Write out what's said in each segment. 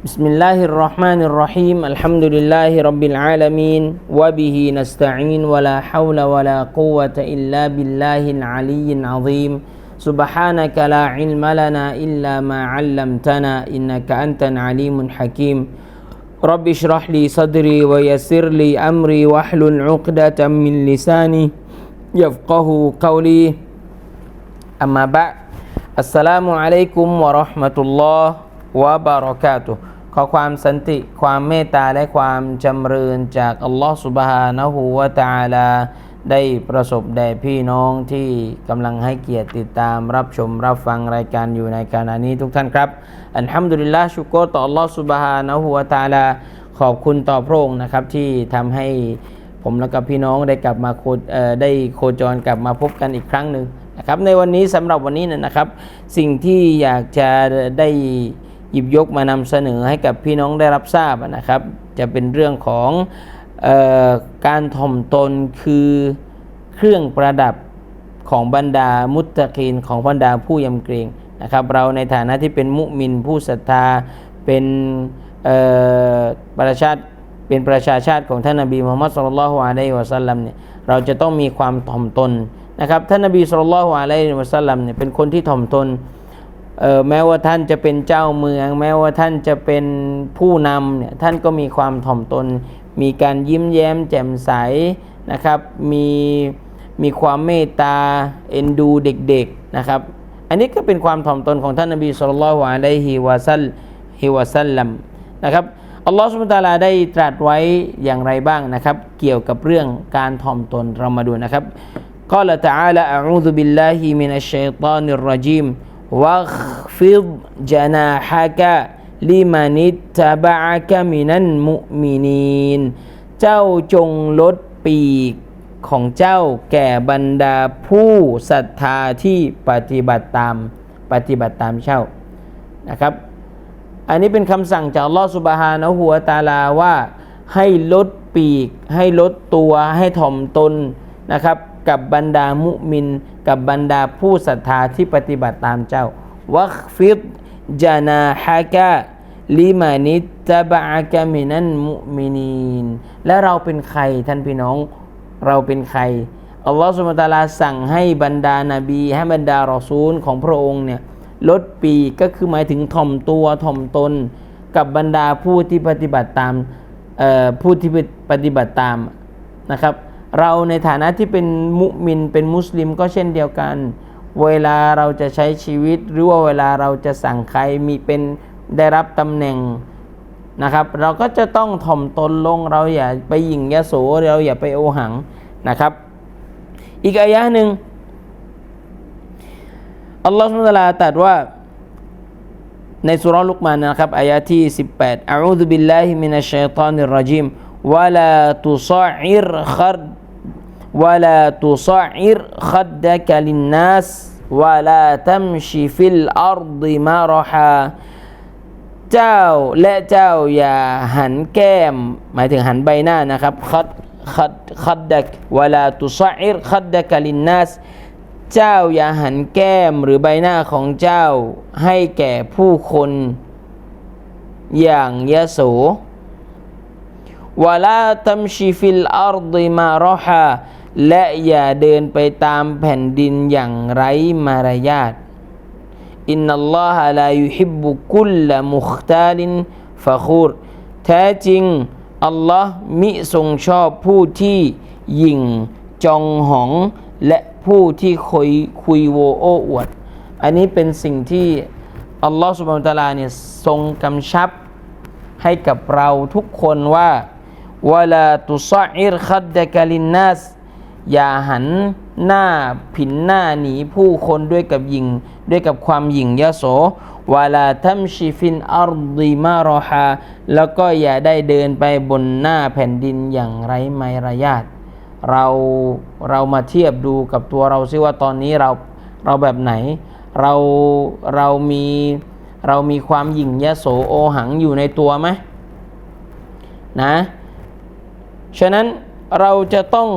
بسم الله الرحمن الرحيم الحمد لله رب العالمين وبه نستعين ولا حول ولا قوة إلا بالله العلي العظيم سبحانك لا علم لنا إلا ما علمتنا إنك أنت العليم الحكيم رب اشرح لي صدري ويسر لي أمري واحلل عقدة من لساني يفقه قولي أما بعد السلام عليكم ورحمة الله วะบารอกาตุขอความสันติความเมตตาและความจำเริญจากอัลลอฮฺสุบฮานะฮูวะตาลา ได้ประสบแด่พี่น้องที่กำลังให้เกียรติติดตามรับชมรับฟังรายการอยู่ในขณะนี้ทุกท่านครับ อันฮัมดุลิลลาห์ชุกรต่ออัลลอฮฺสุบฮานะฮูวะตาลา ขอบคุณต่อพระองค์นะครับที่ทำให้ผมและกับพี่น้องได้กลับมาโคได้โคจรกลับมาพบกันอีกครั้งหนึ่งนะครับในวันนี้สำหรับวันนี้นะครับ สิ่งที่อยากจะได้ หยิบยกมานำเสนอให้กับพี่น้องได้รับทราบนะครับ จะเป็นเรื่องของออการถ่อมตนคือเครื่องประดับของบรรดามุตตะกีนของบรรดาผู้ยำเกรงนะครับ เราในฐานะที่เป็นมุมินผู้ศรัทธาเป็นประชาติเป็นประชาชาติของท่านนบีมุฮัมมัดสุลลัลฮุอะลัยฮิวะสัลลัมเนี่ยเราจะต้องมีความถ่อมตนนะครับท่านนบีสุลลัลลอฮุอะลัยฮิวะสัลลัมเนี่ยเป็นคนที่ถ่อมตน แม้ว่าท่านจะเป็นเจ้าเมือง แม้ว่าท่านจะเป็นผู้นำเนี่ยท่านก็มีความถ่อมตน มีการยิ้มแย้มแจ่มใสนะครับ มีมีความเมตตาเอ็นดูเด็กๆนะครับ อันนี้ก็เป็นความถ่อมตนของท่านนบีสุลต่านละฮ์อะลัยฮิวะซัลฮิวะซัลลัมนะครับอัลลอฮฺสุบฮานะฮูวะตะอาลาได้ตรัสไว้อย่างไรบ้างนะครับ เกี่ยวกับเรื่องการถ่อมตนเรามาดูนะครับ قال تعالى أعوذ بالله من الشيطان الرجيم วักฟิดจนาฮกะลิมานิตตบะกะมินันมุมินีน เจ้าจงลดปีกของเจ้าแก่บรรดาผู้ศรัทธาที่ปฏิบัติตามปฏิบัติตามเช่านะครับ อันนี้เป็นคำสั่งจากลอสุบฮานะหัวตาลาว่าให้ลดปีก ให้ลดตัวให้ถ่อมตนนะครับ กับบรรดามุมิน กับบรรดาผู้ศรัทธาที่ปฏิบัติตามเจ้าวัคฟิดจานาฮากะลิมานิตะบะกะมินันมุมินีนและเราเป็นใครท่านพี่น้องเราเป็นใครอัลลอฮฺสุบะตาลาสั่งให้บรรดานาบี ให้บรรดารอซูลของพระองค์เนี่ยลดปีก็คือหมายถึงถ่อมตัวถ่อมตน กับบรรดาผู้ที่ปฏิบัติตามผู้ที่ปฏิบัติตามนะครับ เราในฐานะที่เป็นมุมินเป็นมุสลิมก็เช่นเดียวกัน เวลาเราจะใช้ชีวิต หรือว่าเวลาเราจะสั่งใครมีเป็นได้รับตำแหน่งนะครับ เราก็จะต้องถ่อมตนลงเราอย่าไปหยิ่งยโสเราอย่าไปโอหังนะครับ อีกอายะหนึ่งอัลลอฮฺสุบฮานะฮูวะตาลาตรัสว่าในสุรลุกมานนะครับอายะที่ 18อะอูซุบิลลาฮิมินัชชัยฏอนิรรจีมวะลาตุซออิรคัด วะลาตุซออิรคัดดะกะลินนัสวะลาตัมชิฟิลอัรฎิมารฮาเจ้าและเจ้าอย่าหันแก้ม หมายถึงหันใบหน้านะครับคัดคัดคัดดักเวลาตุซออิรคัดดะกลินนัสเจ้าอย่าหันแก้มหรือใบหน้าของเจ้าให้แก่ผู้คนอย่างยโสวลาตัมชิฟิลอัรฎิมารฮา และอย่าเดินไปตามแผ่นดินอย่างไร้มารยาทอินนัลลอฮะลายุฮิบบุคุลละมุขตาลินฟะคูรแท้จริง อัลลอฮ์มิทรงชอบผู้ที่ยิ่งจองหอง และผู้ที่คุยคุยโวโอ้อวด อันนี้เป็นสิ่งที่ อัลลอฮฺสุบฮานตะอาลาเนี่ยทรงกำชับให้กับเราทุกคนว่าวะลาตุซออิรคัดดะกะลินนัส อย่าหันหน้าผินหน้าหนีผู้คนด้วยกับยิงด้วยกับความหยิ่งยโสวาลาทัมชิฟินอัรดีมารอฮาแล้วก็อย่าได้เดินไปบนหน้าแผ่นดินอย่างไร้ไมารยาทเราเรามาเทียบดูกับตัวเราซิว่าตอนนี้เราเราแบบไหน เราเรามีเรามีความหยิ่งยโสโอหังอยู่ในตัวไหมนะฉะนั้นเราจะต้อง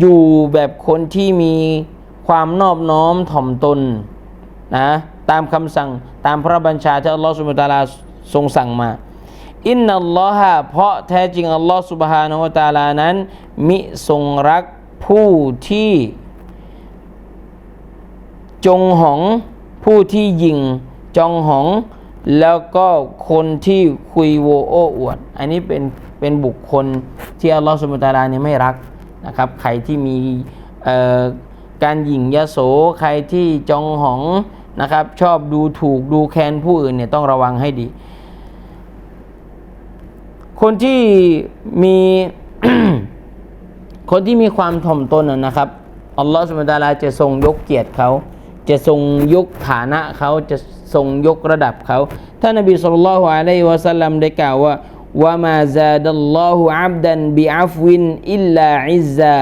อยู่แบบคนที่มีความนอบน้อมถ่อมตนนะตามคำสั่งตามพระบัญชาที่อัลลอฮฺสุบฮานะฮูวะตาลาทรงสั่งมา อินนัลลอฮะเพราะแท้จริงอัลลอฮฺสุบฮานะฮูตาลานั้น มิทรงรักผู้ที่ จงหองผู้ที่ยิงจองหอง แล้วก็คนที่คุยโวโอ้อวด อันนี้เป็นเป็นบุคคลที่อัลลอฮฺสุบฮานะฮูวะตาลาเนี่ยไม่รัก นะครับใครที่มีการหยิ่งยโสใครที่จองหองนะครับชอบดูถูกดูแคลนผู้อื่นเนี่ยต้องระวังให้ดี คนที่มีคนที่มีความถ่อมตนนะครับอัลลอฮฺสุบตาลาจะทรงยกเกียรติเขาจะทรงยกฐานะเขาจะทรงยกระดับเขาท่านนบีสุลต่านละฮ์อะลัยวะสัลลัมได้กล่าวว่า ว่ามาซาดัลลอฮุอับดันบิอัฟวินอิลลาอิซซา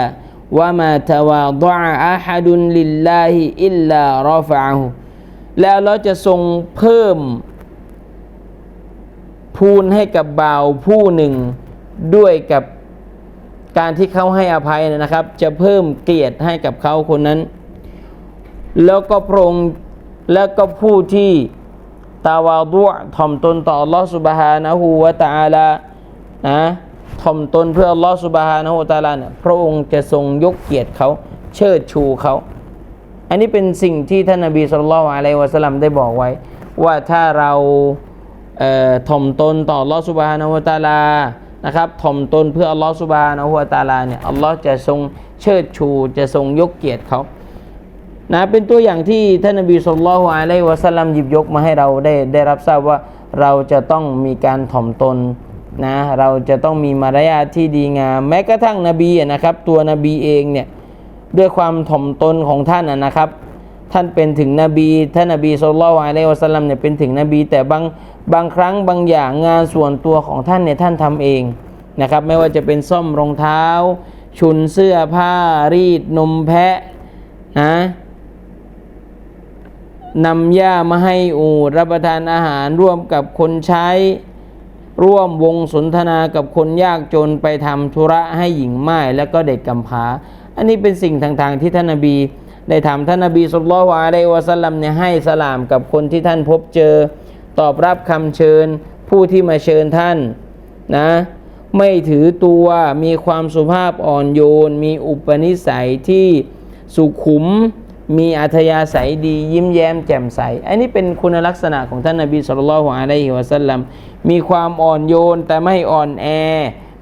ว่ามาทวาดะอะฮัดุนลิลลาฮิอิลลารอฟะฮูแล้วเราจะทรงเพิ่ม พูนให้กับบ่าวผู้หนึ่ง ด้วยกับการที่เขาให้อภัยนะครับ จะเพิ่มเกียรติให้กับเขาคนนั้น แล้วก็พระองค์แล้วก็ผู้ที่ ตาวาดุถ่อมตนต่ออัลลอฮฺสุบฮานะฮูวะตะอาลานะถ่อมตนเพื่ออัลลอฮฺสุบฮานะฮูวะตะอาลาเนี่ยพระองค์จะทรงยกเกียรติเขาเชิดชูเขา อันนี้เป็นสิ่งที่ท่านนบีสุลต่านอะลัยวะสลัมได้บอกไว้ ว่าถ้าเราเอ่อถ่อมตนต่ออัลลอฮฺสุบฮานะฮูวะตะอาลานะครับถ่อมตนเพื่ออัลลอฮฺสุบฮานะฮูวะตะอาลาเนี่ยอัลลอฮ์จะทรงเชิดชูจะทรงยกเกียรติเขา นะเป็นตัวอย่างที่ท่านนบีสุลต่านอะลัยวะสัลลัมหยิบยกมาให้เราได้ได้รับทราบว่าเราจะต้องมีการถ่อมตนนะเราจะต้องมีมารยาทที่ดีงามแม้กระทั่งนบีนะครับ ตัวนบีเองเนี่ยด้วยความถ่อมตนของท่านนะครับ ท่านเป็นถึงนบีท่านนบีสุลต่านอะลัยวะสัลลัมเนี่ยเป็นถึงนบี แต่บางบางครั้งบางอย่างงานส่วนตัวของท่านเนี่ยท่านทำเองนะครับ ไม่ว่าจะเป็นซ่อมรองเท้า ชุนเสื้อผ้ารีดนมแพะนะ นำหญ้ามาให้อูดรับประทานอาหารร่วมกับคนใช้ ร่วมวงสนทนากับคนยากจนไปทำธุระให้หญิงไม้และก็เด็กกำพร้า อันนี้เป็นสิ่งต่างๆที่ท่านนบีได้ทำท่านนบีสุลต่านอะลัยวะสัลลัมเนี่ยให้สลามกับคนที่ท่านพบเจอ ตอบรับคำเชิญ ผู้ที่มาเชิญท่านนะไม่ถือตัวมีความสุภาพอ่อนโยน มีอุปนิสัยที่สุขุม มีอัธยาศัยดี ยิ้มแย้มแจ่มใส อันนี้เป็นคุณลักษณะของท่านนบีสุลต่านอะลัยฮิวะสัลลัมมีความอ่อนโยนแต่ไม่อ่อนแอ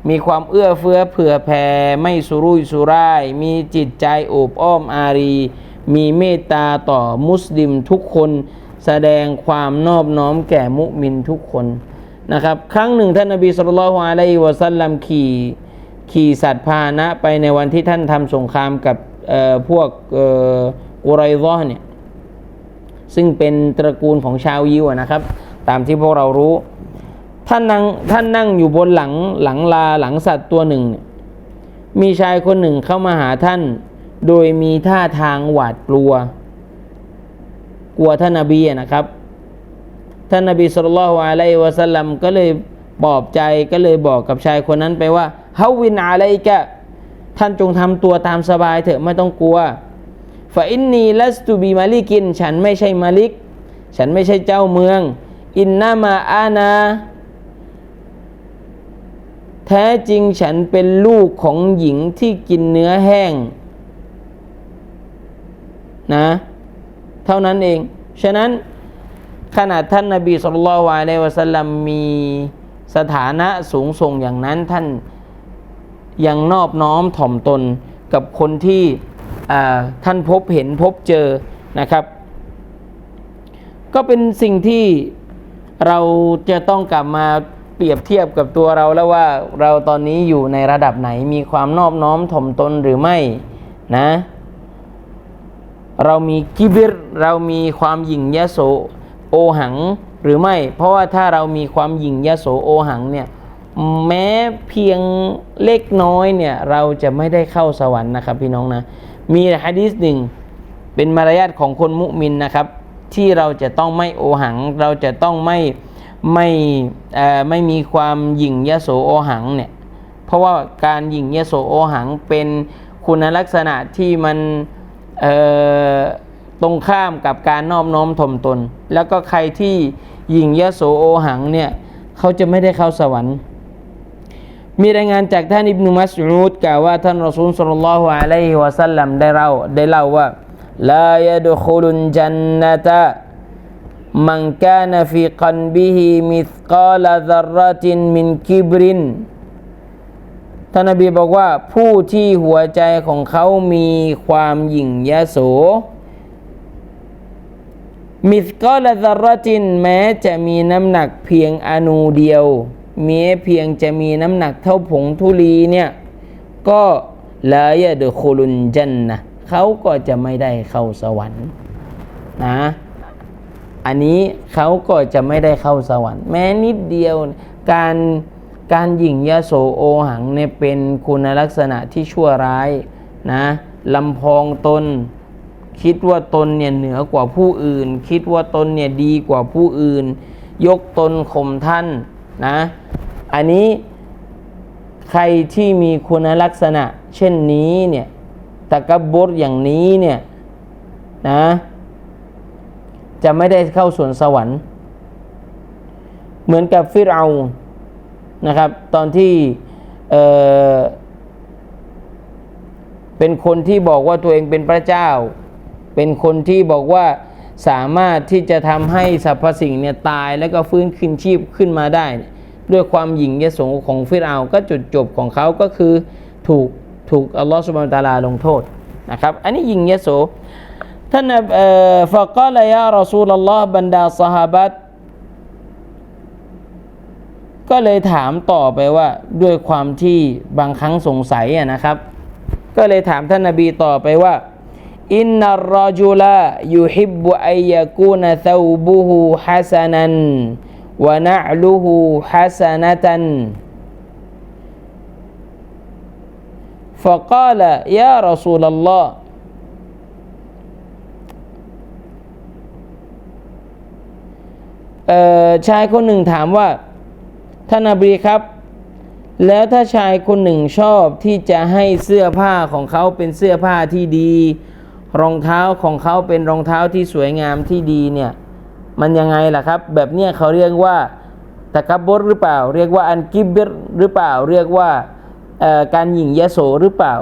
มีความเอื้อเฟื้อเผื่อแผ่ ไม่สุรุ่ยสุร่าย มีจิตใจโอบอ้อมอารี มีเมตตาต่อมุสลิมทุกคน แสดงความนอบน้อมแก่มุมินทุกคนนะครับครั้งหนึ่งท่านนบีสุลต่านอะลัยฮิวะสัลลัมขี่ขี่สัตว์พาหนะไปในวันที่ท่านทำสงครามกับพวก กุไรซอเนี่ยซึ่งเป็นตระกูลของชาวยิวนะครับ ตามที่พวกเรารู้ ท่านนั่งท่านนั่งอยู่บนหลังหลังลาหลังสัตว์ตัวหนึ่ง มีชายคนหนึ่งเข้ามาหาท่าน โดยมีท่าทางหวาดกลัว กลัวท่านนบีอะนะครับ ท่านนบีสุลต่านอะลัยวะสัลลัมก็เลยปลอบใจก็เลยบอกกับชายคนนั้นไปว่าเฮาวินอะลัยกะท่านจงทำตัวตามสบายเถอะไม่ต้องกลัว ฟาอินนีลัสตูบีมาลิกิน ฉันไม่ใช่มาลิก ฉันไม่ใช่เจ้าเมือง อินนามาอานา แท้จริงฉันเป็นลูกของหญิงที่กินเนื้อแห้ง นะ เท่านั้นเอง ฉะนั้นขนาดท่านนบีสุลต่านอะลัยวะสลลัมมีสถานะสูงส่งอย่างนั้นท่านยังนอบน้อมถ่อมตนกับคนที่ ท่านพบเห็นพบเจอนะครับ ก็เป็นสิ่งที่เราจะต้องกลับมาเปรียบเทียบกับตัวเราแล้วว่าเราตอนนี้อยู่ในระดับไหนมีความนอบน้อมถ่อมตนหรือไม่นะ เรามีกิบิรเรามีความหยิ่งยโสโอหังหรือไม่ เพราะว่าถ้าเรามีความหยิ่งยโสโอหังเนี่ยแม้เพียงเล็กน้อยเนี่ยเราจะไม่ได้เข้าสวรรค์นะครับพี่น้องนะ มีฮะดีษหนึ่งเป็นมารยาทของคนมุมินนะครับ ที่เราจะต้องไม่โอหัง เราจะต้องไม่ไม่ไม่มีความหยิ่งยโสโอหังเนี่ยเพราะว่าการหยิ่งยโสโอหังเป็นคุณลักษณะที่มันตรงข้ามกับการนอบน้อมถ่อมตน แล้วก็ใครที่หยิ่งยโสโอหังเนี่ยเขาจะไม่ได้เข้าสวรรค์ มีรายงานจากท่านอิบนุมัสอูดกล่าวว่าท่านรอซูลสุลลัลลอฮุอะลัยฮิวะสัลลัมได้เล่าได้เล่าว่าลายดุคุลุนจันนตะมันกานฟีกันบิฮิมิธกาลดรตินมินกิบรินท่านนบีบอกว่าผู้ที่หัวใจของเขามีความหยิ่งยโสมิสกอลซารตินแม้จะมีน้ำหนักเพียงอนูเดียว แม้เพียงจะมีน้ำหนักเท่าผงธุลีเนี่ย ก็ลายะดคุลุนจันนะเขาก็จะไม่ได้เข้าสวรรค์นะอันนี้เขาก็จะไม่ได้เข้าสวรรค์ แม้นิดเดียวการการหยิ่งยโสโอหังเนี่ยเป็นคุณลักษณะที่ชั่วร้ายนะลำพองตน คิดว่าตนเนี่ยเหนือกว่าผู้อื่น คิดว่าตนเนี่ยดีกว่าผู้อื่น ยกตนข่มท่านนะ อันนี้ใครที่มีคุณลักษณะ เช่นนี้เนี่ยตะกบบดอย่างนี้เนี่ยนะจะไม่ได้เข้าสวนสวรรค์ เหมือนกับฟิรเอานะครับ ตอนที่เเป็นคนที่บอกว่าตัวเองเป็นพระเจ้า เป็นคนที่บอกว่าสามารถที่จะทำให้สรรพสิ่งเนี่ยตายแล้วก็ฟื้นคืนชีพขึ้นมาได้ ด้วยความหยิ่งยโสของฟิรเอาก็จุดจบของเขาก็คือถูกถูกอัลลอฮฺสุบานตาลาลงโทษนะครับ อันนี้หยิ่งยโสท่านเอ่อฟะกาลยารอซูลลอฮ์บรรดาสหาบัตก็เลยถามต่อไปว่าด้วยความที่บางครั้งสงสัยนะครับ ก็เลยถามท่านนาบีต่อไปว่าอินนัรรจุลายุฮิบบุอัยกูนซาบุฮูฮัสนัน วะนะลุฮูฮัสนะตัน فقال يا رسول الله ชายคนหนึ่งถามว่าท่านนบีครับ แล้วถ้าชายคนหนึ่งชอบที่จะให้เสื้อผ้าของเขาเป็นเสื้อผ้าที่ดี รองเท้าของเขาเป็นรองเท้าที่สวยงามที่ดีเนี่ย มันยังไงล่ะครับ แบบนี้เขาเรียกว่าตะกับบดหรือเปล่า เรียกว่าอันกิบเบรหรือเปล่า เรียกว่าการหยิ่งยโสหรือเปล่า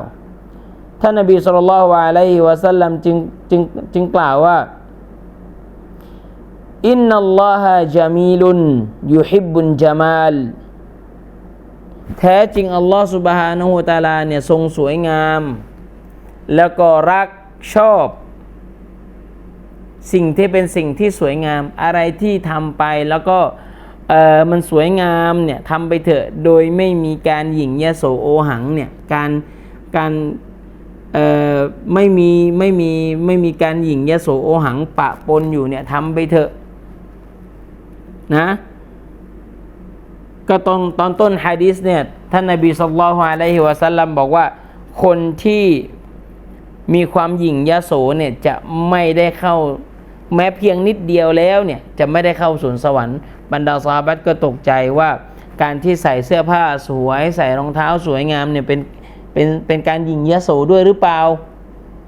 ท่านนบีสุลต่านละวะไลวะสัลลัมจึงจึงจึงกล่าวว่าอินนัลลอฮะจามีลุนยูฮิบุนจามาลแท้จริง อัลลอฮฺสุบฮานะฮูตาลาเนี่ยทรงสวยงาม แล้วก็รักชอบ สิ่งที่เป็นสิ่งที่สวยงามอะไรที่ทำไปแล้วก็มันสวยงามเนี่ยทำไปเถอะโดยไม่มีการหยิ่งยโสโอหังเนี่ยการการไม่มีไม่มีไม่มีการหยิ่งยโสโอหังปะปนอยู่เนี่ยทำไปเถอะนะก็ตอนตอนต้นฮะดีษเนี่ยท่านนบีสุลต่านอะลัยฮิวะสัลลัมบอกว่าคนที่มีความหยิ่งยโสเนี่ยจะไม่ได้เข้า แม้เพียงนิดเดียวแล้วเนี่ยจะไม่ได้เข้าสวนสวรรค์บรรดาซาบัตก็ตกใจว่าการที่ใส่เสื้อผ้าสวย ใส่รองเท้าสวยงามเนี่ยเป็นเป็นเป็นการยิงยะโสด้วยหรือเปล่า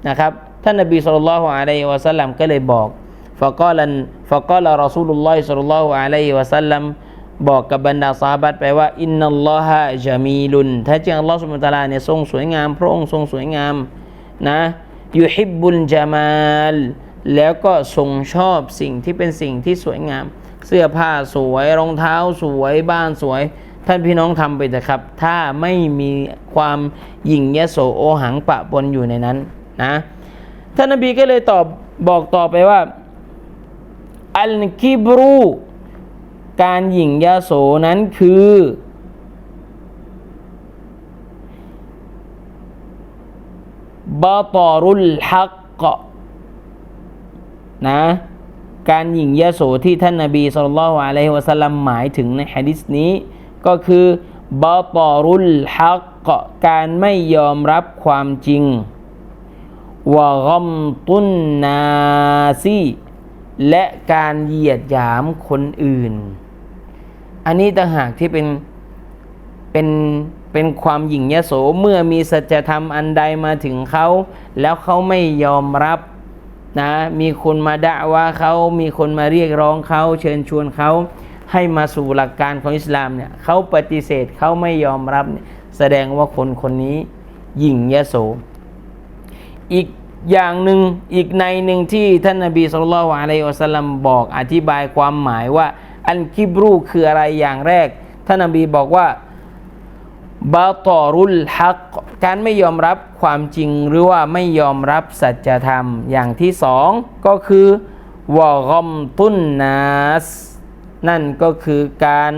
นะครับท่านนบีสุลต่านอะลัยฮิวะสัลลัมก็เลยบอกฟะกอลันฟะกอลรอซูลุลลอฮิสุลลัลฮุอะลัยฮิวะสัลลัมบอกกับบรรดาซาบัตไปว่าอินนัลลอฮะจามีลุนแท้จริงอัลลอฮฺสุบานตลาเนี่ยทรงสวยงาม พระองค์ทรงสวยงามนะยูฮิบบุลจามาล แล้วก็ทรงชอบสิ่งที่เป็นสิ่งที่สวยงาม เสื้อผ้าสวยรองเท้าสวยบ้านสวย ท่านพี่น้องทำไปเถอะครับ ถ้าไม่มีความหยิ่งยโสโอหังปะปนอยู่ในนั้นนะท่านนบีก็เลยตอบบอกต่อไปว่าอัลกิบรูการหยิ่งยโสนั้นคือบาตรุลฮักก นะการหยิ่งยโสที่ท่านนาบีสุลต่านอะลัยฮิวะสัลลัมหมายถึงในฮะดิษนี้ ก็คือบาตอรุลฮักกการไม่ยอมรับความจริงวะกมตุนนาซีและการเหยียดหยามคนอื่น อันนี้ต่างหากที่เป็นเป็นเป็นความหยิ่งยโสเมื่อมีสัจธรรมอันใดมาถึงเขา แล้วเขาไม่ยอมรับ นะมีคนมาด่าว่าเขามีคนมาเรียกร้องเขาเชิญชวนเขาให้มาสู่หลักการของอิสลามเนี่ยเขาปฏิเสธเขาไม่ยอมรับเนี่ยแสดงว่าคนคนนี้หยิ่งยโสอีกอย่างหนึ่งอีกในหนึ่งที่ท่านนบีสุลต่านอะลัยฮิวะสัลลัมบอกอธิบายความหมายว่า อันกิบรูคืออะไรอย่างแรก ท่านนบีบอกว่า บาตอรุลฮักการไม่ยอมรับความจริงหรือว่าไม่ยอมรับสัจธรรมอย่างที่สองก็คือวะกอมตุนนัสนั่นก็คือการ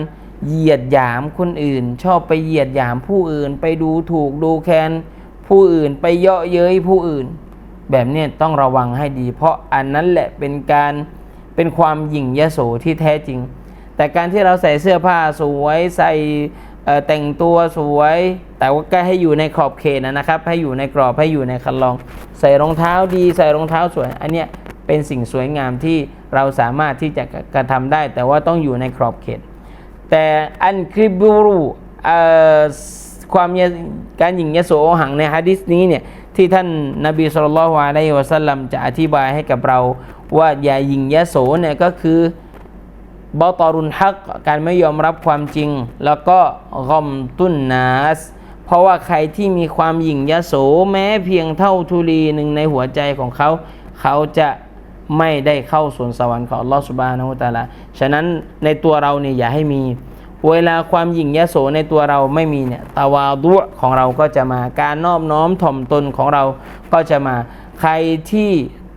เหยียดหยามคนอื่น ชอบไปเหยียดหยามผู้อื่น ไปดูถูกดูแคลนผู้อื่นไปเยาะเย้ยผู้อื่น แบบนี้ต้องระวังให้ดี เพราะอันนั้นแหละเป็นการเป็นความหยิ่งยโสที่แท้จริง แต่การที่เราใส่เสื้อผ้าสวยใส่ แต่งตัวสวย แต่ว่าก็ให้อยู่ในขอบเขตนะนะครับ ให้อยู่ในกรอบให้อยู่ในคันลอง ใส่รองเท้าดี ใส่รองเท้าสวย อันเนี้ยเป็นสิ่งสวยงามที่เราสามารถที่จะกระทำได้ แต่ว่าต้องอยู่ในกรอบเขต แต่อันคริบูรูความการหยิงยโสหังในฮะดิษนี้เนี่ยที่ท่านนบีสุลต่านอะลัยฮิวะสัลลัมจะอธิบายให้กับเราว่าอย่าหยิงยโสเนี่ยก็คือ บอตอรุนฮักการไม่ยอมรับความจริง แล้วก็กอมตุนนัสเพราะว่าใครที่มีความหยิ่งยโสแม้เพียงเท่าทุลีหนึ่งในหัวใจของเขา เขาจะไม่ได้เข้าสวนสวรรค์ของอัลลอฮฺสุบานะฮูวะตาลาฉะนั้นในตัวเราเนี่ยอย่าให้มี เวลาความหยิ่งยโสในตัวเราไม่มีเนี่ยตาวาดุของเราก็จะมาการนอบน้อมถ่อมตนของเราก็จะมาใครที่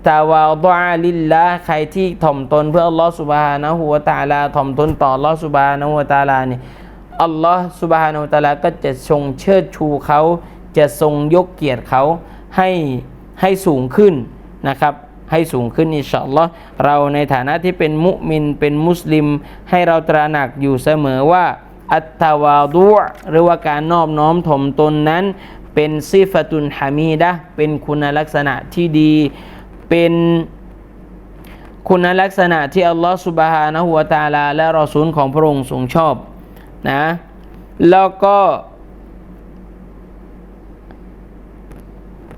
ตาวาดอาลิลละใครที่ถ่อมตนเพื่ออัลลอฮฺสุบฮานะฮูวตาลาถ่อมตนต่ออัลลอฮฺสุบฮานะฮูวตาลาเนี่ยอัลลอฮฺสุบฮานะฮูวตาลาก็จะทรงเชิดชูเขาจะทรงยกเกียรติเขาให้ให้สูงขึ้นนะครับ ให้สูงขึ้นอินชาอัลลอฮ์เราในฐานะที่เป็นมุมินเป็นมุสลิม ให้เราตระหนักอยู่เสมอว่า อัตตาวาดุหรือว่าการนอบน้อมถ่อมตนนั้น เป็นซิฟตุนฮามีดะเป็นคุณลักษณะที่ดี เป็นคุณลักษณะที่อัลลอฮ์สุบฮานะฮูวะตาลา และรอซูลของพระองค์ทรงชอบนะแล้วก็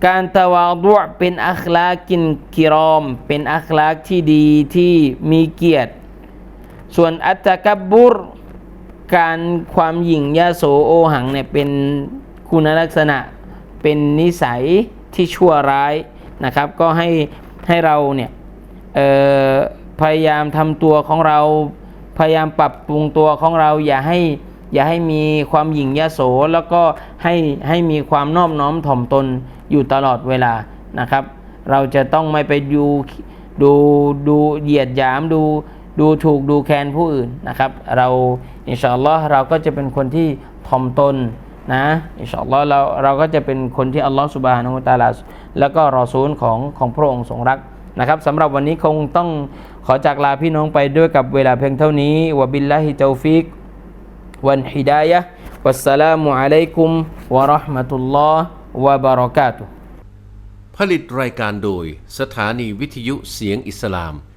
การตะวาดุเป็นอัคลากินกิรอม เป็นอัคลากที่ดีที่มีเกียรติ ส่วนอัตกับบุรการความหยิ่งยาโสโอหังเนี่ยเป็นคุณลักษณะเป็นนิสัยที่ชั่วร้ายนะครับ ก็ให้ ให้เราเนี่ยพยายามทำตัวของเรา พยายามปรับปรุงตัวของเราอย่าให้อย่าให้มีความหยิ่งยโสแล้วก็ให้ให้มีความนอบน้อมถ่อมตนอยู่ตลอดเวลานะครับ เราจะต้องไม่ไปดูดูดูเหยียดหยามดูดูถูกดูแคลนผู้อื่นนะครับ เราอินชาอัลลอฮ์เราก็จะเป็นคนที่ถ่อมตน นะอินชาอัลลอฮ์เราเราก็จะเป็นคนที่อัลลอฮ์สุบฮานะฮูตะอาลาแล้วก็รอซูลของของพระองค์ทรงรักนะครับสำหรับวันนี้คงต้องขอจากลาพี่น้องไปด้วยกับเวลาเพียงเท่านี้วะบิลลาฮิตาฟิกวันฮิดายะวัสสลามุอะลัยกุมวะราะห์มะตุลลอฮ์วะบารอกาตุผลิตรายการโดยสถานีวิทยุเสียงอิสลาม